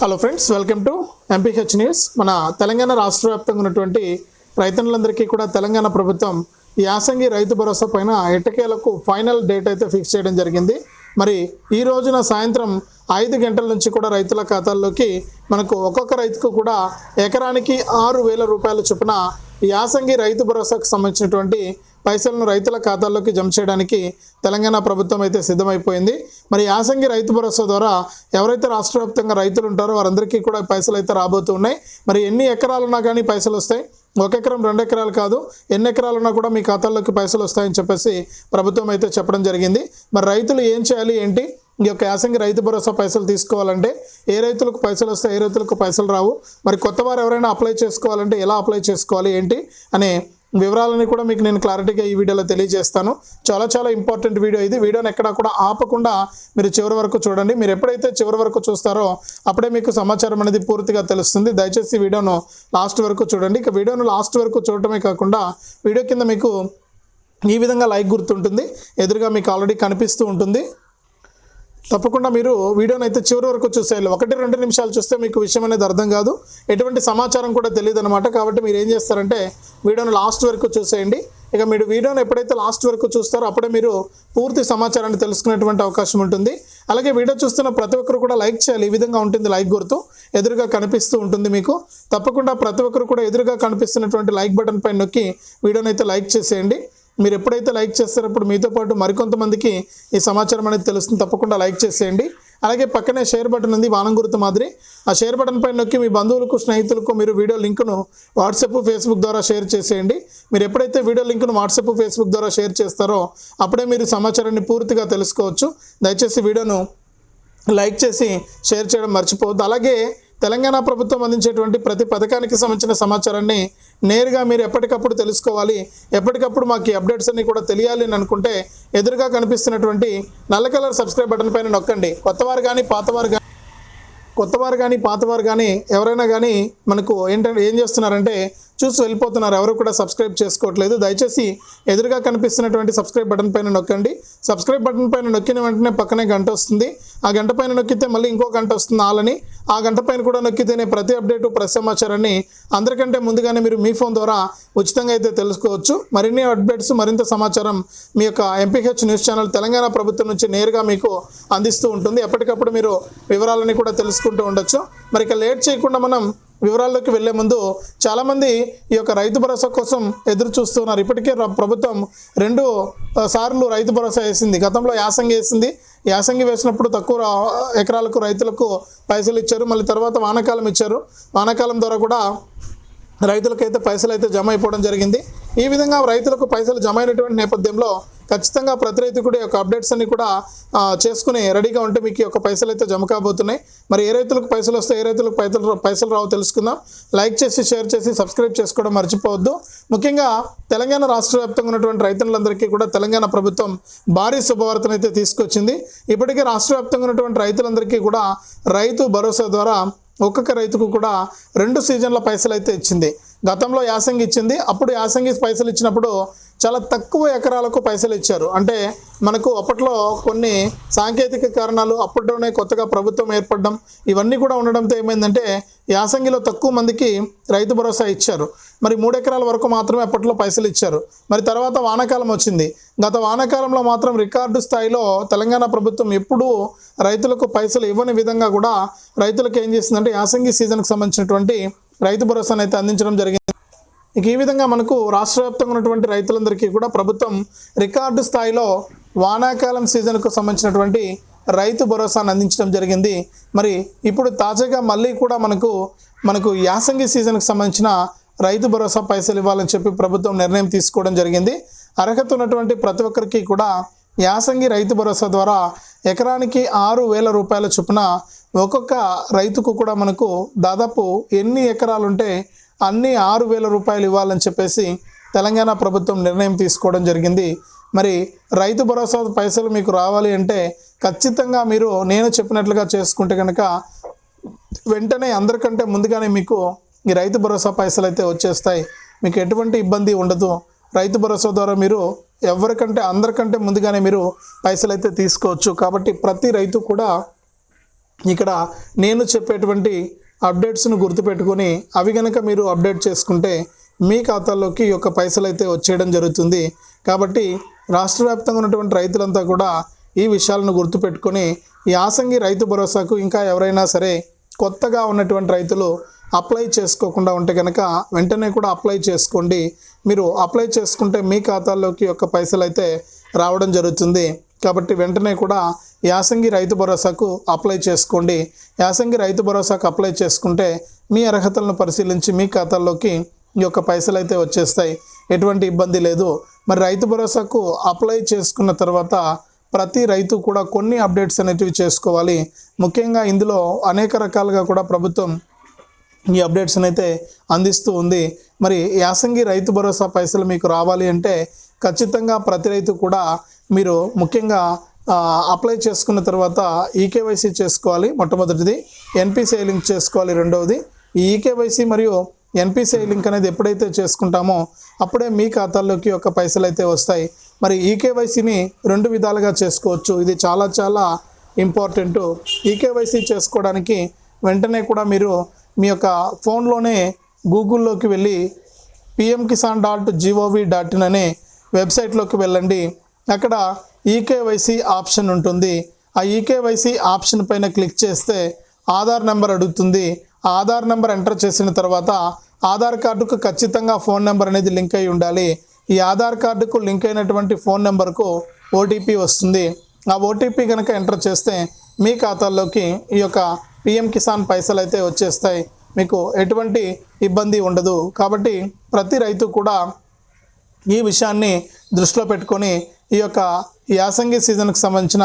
Hello friends welcome to MPH news మన తెలంగాణ రాష్ట్ర వ్యాప్తంగా ఉన్నటువంటి రైతన్నులందరికీ కూడా తెలంగాణ ప్రభుత్వం యాసంగి రైతు భరోసా పైన ఎట్టకేలకు ఫైనల్ డేట్ అయితే ఫిక్స్ చేయడం జరిగింది. మరి ఈ రోజున సాయంత్రం ఐదు గంటల నుంచి కూడా రైతుల ఖాతాల్లోకి మనకు ఒక్కొక్క రైతుకు కూడా ఎకరానికి ఆరు వేల రూపాయల చొప్పున యాసంగి రైతు భరోసాకు సంబంధించినటువంటి పైసలను రైతుల ఖాతాల్లోకి జమ చేయడానికి తెలంగాణ ప్రభుత్వం అయితే సిద్ధమైపోయింది. మరి యాసంగి రైతు భరోసా ద్వారా ఎవరైతే రాష్ట్ర వ్యాప్తంగా రైతులు ఉంటారో వారందరికీ కూడా పైసలు అయితే రాబోతూ ఉన్నాయి. మరి ఎన్ని ఎకరాలున్నా కానీ పైసలు వస్తాయి. ఒక ఎకరం రెండు ఎకరాలు కాదు. ఎన్ని ఎకరాలున్నా కూడా మీ ఖాతాల్లోకి పైసలు వస్తాయని చెప్పేసి ప్రభుత్వం అయితే చెప్పడం జరిగింది. మరి రైతులు ఏం చేయాలి ఏంటి? ఈ యొక్క యాసంగి రైతు భరోసా పైసలు తీసుకోవాలంటే ఏ రైతులకు పైసలు వస్తాయి ఏ రైతులకు పైసలు రావు? మరి కొత్త వారు ఎవరైనా అప్లై చేసుకోవాలంటే ఎలా అప్లై చేసుకోవాలి ఏంటి అనే వివరాలని కూడా మీకు నేను క్లారిటీగా ఈ వీడియోలో తెలియజేస్తాను. చాలా చాలా ఇంపార్టెంట్ వీడియో ఇది. వీడియోని ఎక్కడా కూడా ఆపకుండా మీరు చివరి వరకు చూడండి. మీరు ఎప్పుడైతే చివరి వరకు చూస్తారో అప్పుడే మీకు సమాచారం అనేది పూర్తిగా తెలుస్తుంది. దయచేసి వీడియోను లాస్ట్ వరకు చూడండి. ఇక వీడియోను లాస్ట్ వరకు చూడటమే కాకుండా వీడియో కింద మీకు ఈ విధంగా లైక్ గుర్తుంటుంది. ఎదురుగా మీకు ఆల్రెడీ కనిపిస్తూ ఉంటుంది. తప్పకుండా మీరు వీడియోని అయితే చివరి వరకు చూసేయాలి. ఒకటి రెండు నిమిషాలు చూస్తే మీకు విషయం అనేది అర్థం కాదు. ఎటువంటి సమాచారం కూడా తెలియదు అనమాట కాబట్టి మీరు ఏం చేస్తారంటే వీడియోని లాస్ట్ వరకు చూసేయండి. ఇక మీరు వీడియోని ఎప్పుడైతే లాస్ట్ వరకు చూస్తారో అప్పుడే మీరు పూర్తి సమాచారాన్ని తెలుసుకునేటువంటి అవకాశం ఉంటుంది. అలాగే వీడియో చూస్తున్న ప్రతి ఒక్కరు కూడా లైక్ చేయాలి. ఈ విధంగా ఉంటుంది లైక్ గుర్తు. ఎదురుగా కనిపిస్తూ ఉంటుంది మీకు. తప్పకుండా ప్రతి ఒక్కరు కూడా ఎదురుగా కనిపిస్తున్నటువంటి లైక్ బటన్ పైన నొక్కి వీడియోని అయితే లైక్ చేసేయండి. మీరు ఎప్పుడైతే లైక్ చేస్తారో అప్పుడు మీతో పాటు మరికొంతమందికి ఈ సమాచారం అనేది తెలుస్తుంది. తప్పకుండా లైక్ చేసేయండి. అలాగే పక్కనే షేర్ బటన్ ఉంది వానం గుర్తు మాదిరి. ఆ షేర్ బటన్ పైన నొక్కి మీ బంధువులకు స్నేహితులకు మీరు వీడియో లింకును వాట్సాప్ ఫేస్బుక్ ద్వారా షేర్ చేసేయండి. మీరు ఎప్పుడైతే వీడియో లింకును వాట్సాప్ ఫేస్బుక్ ద్వారా షేర్ చేస్తారో అప్పుడే మీరు సమాచారాన్ని పూర్తిగా తెలుసుకోవచ్చు. దయచేసి వీడియోను లైక్ చేసి షేర్ చేయడం మర్చిపోవద్దు. అలాగే తెలంగాణ ప్రభుత్వం అందించేటువంటి ప్రతి పథకానికి సంబంధించిన సమాచారాన్ని నేరుగా మీరు ఎప్పటికప్పుడు తెలుసుకోవాలి. ఎప్పటికప్పుడు మాకు అప్డేట్స్ అన్ని కూడా తెలియాలి అని అనుకుంటే ఎదురుగా కనిపిస్తున్నటువంటి నల్ల కలర్ సబ్స్క్రైబ్ బటన్ పైన నొక్కండి. కొత్తవారు కానీ పాతవారు కానీ కొత్తవారు కానీ పాతవారు కానీ ఎవరైనా కానీ మనకు ఏంటంటే ఏం చేస్తున్నారంటే చూసి వెళ్ళిపోతున్నారు. ఎవరు కూడా సబ్స్క్రైబ్ చేసుకోవట్లేదు. దయచేసి ఎదురుగా కనిపిస్తున్నటువంటి సబ్స్క్రైబ్ బటన్ పైన నొక్కండి. సబ్స్క్రైబ్ బటన్ పైన నొక్కిన వెంటనే పక్కనే గంట వస్తుంది. ఆ గంట పైన నొక్కితే మళ్ళీ ఇంకో గంట వస్తుంది ఆలని. ఆ గంట పైన కూడా నొక్కితేనే ప్రతి అప్డేటు ప్రతి సమాచారాన్ని అందరికంటే ముందుగానే మీరు మీ ఫోన్ ద్వారా ఉచితంగా అయితే తెలుసుకోవచ్చు. మరిన్ని అప్డేట్స్ మరింత సమాచారం మీ యొక్క ఎంపీహెచ్ న్యూస్ ఛానల్ తెలంగాణ ప్రభుత్వం నుంచి నేరుగా మీకు అందిస్తూ ఉంటుంది. ఎప్పటికప్పుడు మీరు వివరాలని కూడా తెలుసుకుంటూ ఉండొచ్చు. మరి ఇక లేట్ చేయకుండా మనం వివరాల్లోకి వెళ్ళే ముందు చాలామంది ఈ యొక్క రైతు భరోసా కోసం ఎదురు చూస్తున్నారు. ఇప్పటికే ప్రభుత్వం రెండు సార్లు రైతు భరోసా వేసింది. గతంలో యాసంగి వేసింది. యాసంగి వేసినప్పుడు తక్కువ ఎకరాలకు రైతులకు పైసలు ఇచ్చారు. మళ్ళీ తర్వాత వానాకాలం ఇచ్చారు. వానాకాలం ద్వారా కూడా రైతులకైతే పైసలు అయితే జమ అయిపోవడం జరిగింది. ఈ విధంగా రైతులకు పైసలు జమ అయినటువంటి నేపథ్యంలో ఖచ్చితంగా ప్రతి రైతు కూడా యొక్క అప్డేట్స్ అన్ని కూడా చేసుకుని రెడీగా ఉంటే మీకు యొక్క పైసలు అయితే జమ కాబోతున్నాయి. మరి ఏ రైతులకు పైసలు వస్తాయి ఏ రైతులకు పైసలు పైసలు రావు తెలుసుకుందాం. లైక్ చేసి షేర్ చేసి సబ్స్క్రైబ్ చేసుకోవడం మర్చిపోవద్దు. ముఖ్యంగా తెలంగాణ రాష్ట్ర వ్యాప్తంగా ఉన్నటువంటి రైతులందరికీ కూడా తెలంగాణ ప్రభుత్వం భారీ శుభవార్తను అయితే తీసుకొచ్చింది. ఇప్పటికే రాష్ట్ర వ్యాప్తంగా ఉన్నటువంటి రైతులందరికీ కూడా రైతు భరోసా ద్వారా ఒక్కొక్క రైతుకు కూడా రెండు సీజన్ల పైసలు అయితే ఇచ్చింది. గతంలో యాసంగి ఇచ్చింది. అప్పుడు యాసంగి పైసలు ఇచ్చినప్పుడు చాలా తక్కువ ఎకరాలకు పైసలు ఇచ్చారు. అంటే మనకు అప్పట్లో కొన్ని సాంకేతిక కారణాలు అప్పట్లోనే కొత్తగా ప్రభుత్వం ఏర్పడడం ఇవన్నీ కూడా ఉండడంతో ఏమైందంటే యాసంగిలో తక్కువ మందికి రైతు భరోసా ఇచ్చారు. మరి మూడు ఎకరాల వరకు మాత్రమే అప్పట్లో పైసలు ఇచ్చారు. మరి తర్వాత వానాకాలం వచ్చింది. గత వానాకాలంలో మాత్రం రికార్డు స్థాయిలో తెలంగాణ ప్రభుత్వం ఎప్పుడూ రైతులకు పైసలు ఇవ్వని విధంగా కూడా రైతులకు ఏం చేసిందంటే యాసంగి సీజన్కి సంబంధించినటువంటి రైతు భరోసాను అయితే అందించడం జరిగింది. ఇక ఈ విధంగా మనకు రాష్ట్ర వ్యాప్తంగా ఉన్నటువంటి రైతులందరికీ కూడా ప్రభుత్వం రికార్డు స్థాయిలో వానాకాలం సీజన్కు సంబంధించినటువంటి రైతు భరోసాను అందించడం జరిగింది. మరి ఇప్పుడు తాజాగా మళ్ళీ కూడా మనకు మనకు యాసంగి సీజన్కు సంబంధించిన రైతు భరోసా పైసలు ఇవ్వాలని చెప్పి ప్రభుత్వం నిర్ణయం తీసుకోవడం జరిగింది. అర్హత ఉన్నటువంటి ప్రతి ఒక్కరికి కూడా యాసంగి రైతు భరోసా ద్వారా ఎకరానికి ఆరు వేల రూపాయల చొప్పున ఒక్కొక్క రైతుకు కూడా మనకు దాదాపు ఎన్ని ఎకరాలుంటే అన్నీ ఆరు వేల రూపాయలు ఇవ్వాలని చెప్పేసి తెలంగాణ ప్రభుత్వం నిర్ణయం తీసుకోవడం జరిగింది. మరి రైతు భరోసా పైసలు మీకు రావాలి అంటే ఖచ్చితంగా మీరు నేను చెప్పినట్లుగా చేసుకుంటే కనుక వెంటనే అందరికంటే ముందుగానే మీకు ఈ రైతు భరోసా పైసలు అయితే వచ్చేస్తాయి. మీకు ఎటువంటి ఇబ్బంది ఉండదు. రైతు భరోసా ద్వారా మీరు ఎవరికంటే అందరికంటే ముందుగానే మీరు పైసలు అయితే తీసుకోవచ్చు. కాబట్టి ప్రతి రైతు కూడా ఇక్కడ నేను చెప్పేటువంటి అప్డేట్స్ను గుర్తుపెట్టుకొని అవి కనుక మీరు అప్డేట్ చేసుకుంటే మీ ఖాతాల్లోకి ఈ యొక్క పైసలు అయితే వచ్చేయడం జరుగుతుంది. కాబట్టి రాష్ట్ర వ్యాప్తంగా ఉన్నటువంటి రైతులంతా కూడా ఈ విషయాలను గుర్తుపెట్టుకొని ఈ యాసంగి రైతు భరోసాకు ఇంకా ఎవరైనా సరే కొత్తగా ఉన్నటువంటి రైతులు అప్లై చేసుకోకుండా ఉంటే కనుక వెంటనే కూడా అప్లై చేసుకోండి. మీరు అప్లై చేసుకుంటే మీ ఖాతాల్లోకి యొక్క పైసలు అయితే రావడం జరుగుతుంది. కాబట్టి వెంటనే కూడా యాసంగి రైతు భరోసాకు అప్లై చేసుకోండి. యాసంగి రైతు భరోసాకు అప్లై చేసుకుంటే మీ అర్హతలను పరిశీలించి మీ ఖాతాల్లోకి ఈ యొక్క పైసలు అయితే వచ్చేస్తాయి. ఎటువంటి ఇబ్బంది లేదు. మరి రైతు భరోసాకు అప్లై చేసుకున్న తర్వాత ప్రతి రైతు కూడా కొన్ని అప్డేట్స్ అనేటివి చేసుకోవాలి. ముఖ్యంగా ఇందులో అనేక రకాలుగా కూడా ప్రభుత్వం ఈ అప్డేట్స్ని అయితే అందిస్తూ ఉంది. మరి యాసంగి రైతు భరోసా పైసలు మీకు రావాలి అంటే ఖచ్చితంగా ప్రతి రైతు కూడా మీరు ముఖ్యంగా అప్లై చేసుకున్న తర్వాత ఈకేవైసీ చేసుకోవాలి మొట్టమొదటిది. ఎన్పిసిఐ లింక్ చేసుకోవాలి రెండవది. ఈ ఈకేవైసీ మరియు ఎన్పిసిఐ లింక్ అనేది ఎప్పుడైతే చేసుకుంటామో అప్పుడే మీ ఖాతాల్లోకి ఒక పైసలు అయితే వస్తాయి. మరి ఈకేవైసీని రెండు విధాలుగా చేసుకోవచ్చు. ఇది చాలా చాలా ఇంపార్టెంట్. ఈకేవైసీ చేసుకోవడానికి వెంటనే కూడా మీరు మీ యొక్క ఫోన్లోనే గూగుల్లోకి వెళ్ళి PM Kisan dot G O V dot in అనే వెబ్సైట్లోకి వెళ్ళండి. అక్కడ ఈకేవైసీ ఆప్షన్ ఉంటుంది. ఆ ఈకేవైసీ ఆప్షన్ పైన క్లిక్ చేస్తే ఆధార్ నెంబర్ అడుగుతుంది. ఆ ఆధార్ నెంబర్ ఎంటర్ చేసిన తర్వాత ఆధార్ కార్డుకు ఖచ్చితంగా ఫోన్ నెంబర్ అనేది లింక్ అయి ఉండాలి. ఈ ఆధార్ కార్డుకు లింక్ అయినటువంటి ఫోన్ నెంబర్కు ఓటీపీ వస్తుంది. ఆ ఓటీపీ కనుక ఎంటర్ చేస్తే మీ ఖాతాల్లోకి ఈ యొక్క పిఎం కిసాన్ పైసలు అయితే వచ్చేస్తాయి. మీకు ఎటువంటి ఇబ్బంది ఉండదు. కాబట్టి ప్రతి రైతు కూడా ఈ విషయాన్ని దృష్టిలో పెట్టుకొని ఈ యొక్క యాసంగి సీజన్కు సంబంధించిన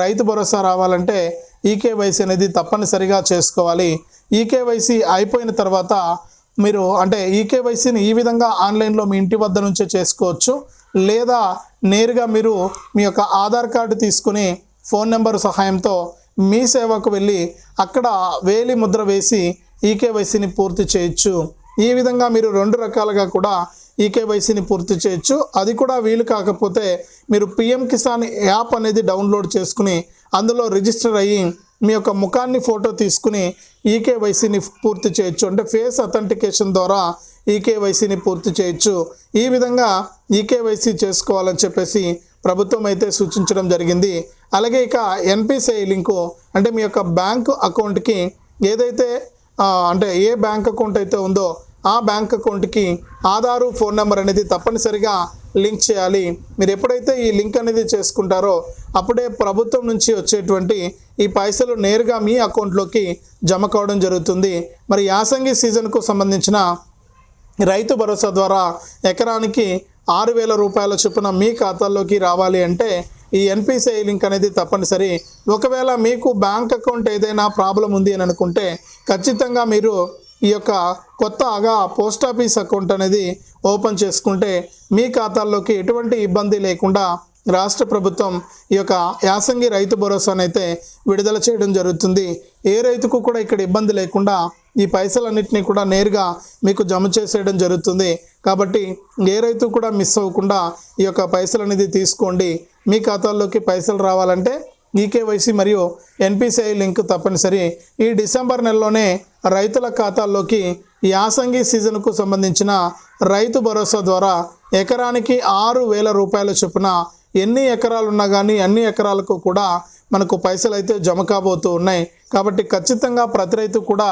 రైతు భరోసా రావాలంటే ఈకేవైసీ అనేది తప్పనిసరిగా చేసుకోవాలి. ఈకేవైసీ అయిపోయిన తర్వాత మీరు అంటే ఈకేవైసీని ఈ విధంగా ఆన్లైన్లో మీ ఇంటి వద్ద నుంచే చేసుకోవచ్చు. లేదా నేరుగా మీరు మీ యొక్క ఆధార్ కార్డు తీసుకుని ఫోన్ నెంబర్ సహాయంతో మీ సేవకు వెళ్ళి అక్కడ వేలి ముద్ర వేసి ఈకేవైసీని పూర్తి చేయొచ్చు. ఈ విధంగా మీరు రెండు రకాలుగా కూడా ఈకేవైసీని పూర్తి చేయొచ్చు. అది కూడా వీలు కాకపోతే మీరు పిఎం కిసాన్ యాప్ అనేది డౌన్లోడ్ చేసుకుని అందులో రిజిస్టర్ అయ్యి మీ యొక్క ముఖాన్ని ఫోటో తీసుకుని ఈకేవైసీని పూర్తి చేయొచ్చు. అంటే ఫేస్ అథెంటికేషన్ ద్వారా ఈకేవైసీని పూర్తి చేయొచ్చు. ఈ విధంగా ఈకేవైసీ చేసుకోవాలని చెప్పేసి ప్రభుత్వం అయితే సూచించడం జరిగింది. అలాగే ఇక ఎన్పిసిఐ లింకు అంటే మీ యొక్క బ్యాంకు అకౌంట్కి ఏదైతే అంటే ఏ బ్యాంక్ అకౌంట్ అయితే ఉందో ఆ బ్యాంక్ అకౌంట్కి ఆధారు ఫోన్ నెంబర్ అనేది తప్పనిసరిగా లింక్ చేయాలి. మీరు ఎప్పుడైతే ఈ లింక్ అనేది చేసుకుంటారో అప్పుడే ప్రభుత్వం నుంచి వచ్చేటువంటి ఈ పైసలు నేరుగా మీ అకౌంట్లోకి జమ కావడం జరుగుతుంది. మరి యాసంగి సీజన్కు సంబంధించిన రైతు భరోసా ద్వారా ఎకరానికి ఆరు వేల రూపాయల చొప్పున మీ ఖాతాల్లోకి రావాలి అంటే ఈ ఎన్పిసిఐ లింక్ అనేది తప్పనిసరి. ఒకవేళ మీకు బ్యాంక్ అకౌంట్ ఏదైనా ప్రాబ్లం ఉంది అని అనుకుంటే ఖచ్చితంగా మీరు ఈ యొక్క కొత్తగా పోస్ట్ ఆఫీస్ అకౌంట్ అనేది ఓపెన్ చేసుకుంటే మీ ఖాతాల్లోకి ఎటువంటి ఇబ్బంది లేకుండా రాష్ట్ర ప్రభుత్వం ఈ యొక్క యాసంగి రైతు భరోసానైతే విడుదల చేయడం జరుగుతుంది. ఏ రైతుకు కూడా ఇక్కడ ఇబ్బంది లేకుండా ఈ పైసలన్నింటినీ కూడా నేరుగా మీకు జమ చేసేయడం జరుగుతుంది. కాబట్టి ఏ రైతు కూడా మిస్ అవ్వకుండా ఈ యొక్క పైసలు అనేది తీసుకోండి. మీ ఖాతాల్లోకి పైసలు రావాలంటే ఈకేవైసీ మరియు ఎన్పిసిఐ లింక్ తప్పనిసరి. ఈ డిసెంబర్ నెలలోనే రైతుల ఖాతాల్లోకి యాసంగి సీజన్కు సంబంధించిన రైతు భరోసా ద్వారా ఎకరానికి ఆరు వేల రూపాయల చొప్పున ఎన్ని ఎకరాలు ఉన్నా కానీ అన్ని ఎకరాలకు కూడా మనకు పైసలు అయితే జమ కాబోతూ ఉన్నాయి. కాబట్టి ఖచ్చితంగా ప్రతి రైతు కూడా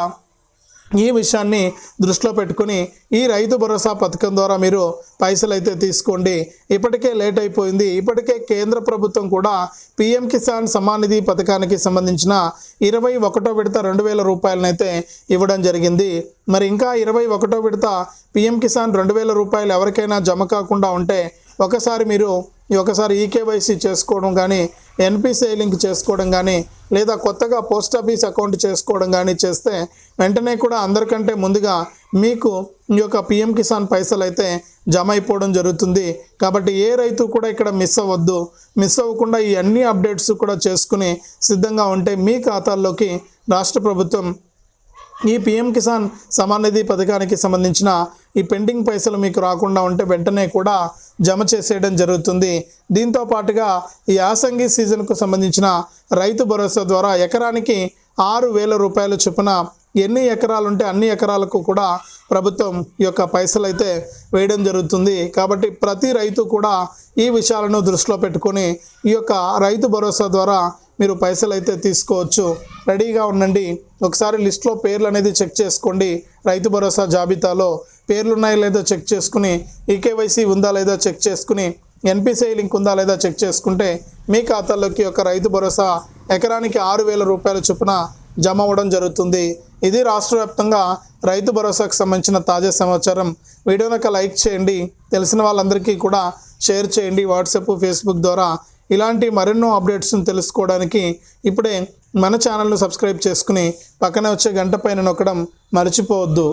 ఈ విషయాన్ని దృష్టిలో పెట్టుకుని ఈ రైతు భరోసా పథకం ద్వారా మీరు పైసలు అయితే తీసుకోండి. ఇప్పటికే లేట్ అయిపోయింది. ఇప్పటికే కేంద్ర ప్రభుత్వం కూడా పిఎం కిసాన్ సమాన్ నిధి పథకానికి సంబంధించిన ఇరవై ఒకటో విడత రెండు వేల రూపాయలనైతే ఇవ్వడం జరిగింది. మరి ఇంకా ఇరవై ఒకటో విడత పిఎం కిసాన్ రెండు వేల రూపాయలు ఎవరికైనా జమ కాకుండా ఉంటే ఒకసారి మీరు ఈ ఒకసారి ఈకేవైసీ చేసుకోవడం కానీ ఎన్పిసిఐ లింక్ చేసుకోవడం కానీ లేదా కొత్తగా పోస్ట్ ఆఫీస్ అకౌంట్ చేసుకోవడం కానీ చేస్తే వెంటనే కూడా అందరికంటే ముందుగా మీకు ఈ యొక్క పిఎం కిసాన్ పైసలు అయితే జమ అయిపోవడం జరుగుతుంది. కాబట్టి ఏ రైతు కూడా ఇక్కడ మిస్ అవ్వద్దు. మిస్ అవ్వకుండా ఈ అన్ని అప్డేట్స్ కూడా చేసుకుని సిద్ధంగా ఉంటే మీ ఖాతాల్లోకి రాష్ట్ర ప్రభుత్వం ఈ పిఎం కిసాన్ సమాన్ నిధి పథకానికి సంబంధించిన ఈ పెండింగ్ పైసలు మీకు రాకుండా ఉంటే వెంటనే కూడా జమ చేసేయడం జరుగుతుంది. దీంతో పాటుగా ఈ యాసంగి సీజన్కు సంబంధించిన రైతు భరోసా ద్వారా ఎకరానికి ఆరు వేల రూపాయల చొప్పున ఎన్ని ఎకరాలు ఉంటే అన్ని ఎకరాలకు కూడా ప్రభుత్వం ఈ యొక్క పైసలు అయితే వేయడం జరుగుతుంది. కాబట్టి ప్రతి రైతు కూడా ఈ విషయాలను దృష్టిలో పెట్టుకొని ఈ యొక్క రైతు భరోసా ద్వారా మీరు పైసలు అయితే తీసుకోవచ్చు. రెడీగా ఉండండి. ఒకసారి లిస్ట్లో పేర్లు అనేది చెక్ చేసుకోండి. రైతు భరోసా జాబితాలో పేర్లు ఉన్నాయో లేదో చెక్ చేసుకుని ఈకేవైసీ ఉందా లేదో చెక్ చేసుకుని ఎన్పిసిఐ లింక్ ఉందా లేదా చెక్ చేసుకుంటే మీ ఖాతాలోకి ఒక రైతు భరోసా ఎకరానికి ఆరు వేల రూపాయల చొప్పున జమ అవ్వడం జరుగుతుంది. ఇది రాష్ట్ర వ్యాప్తంగా రైతు భరోసాకు సంబంధించిన తాజా సమాచారం. వీడియోనక లైక్ చేయండి. తెలిసిన వాళ్ళందరికీ కూడా షేర్ చేయండి. వాట్సాప్ ఫేస్బుక్ ద్వారా ఇలాంటి మరెన్నో అప్డేట్స్ని తెలుసుకోవడానికి ఇప్పుడే మన ఛానల్ను సబ్స్క్రైబ్ చేసుకుని పక్కనే వచ్చే గంట పైన నొక్కడం మర్చిపోవద్దు.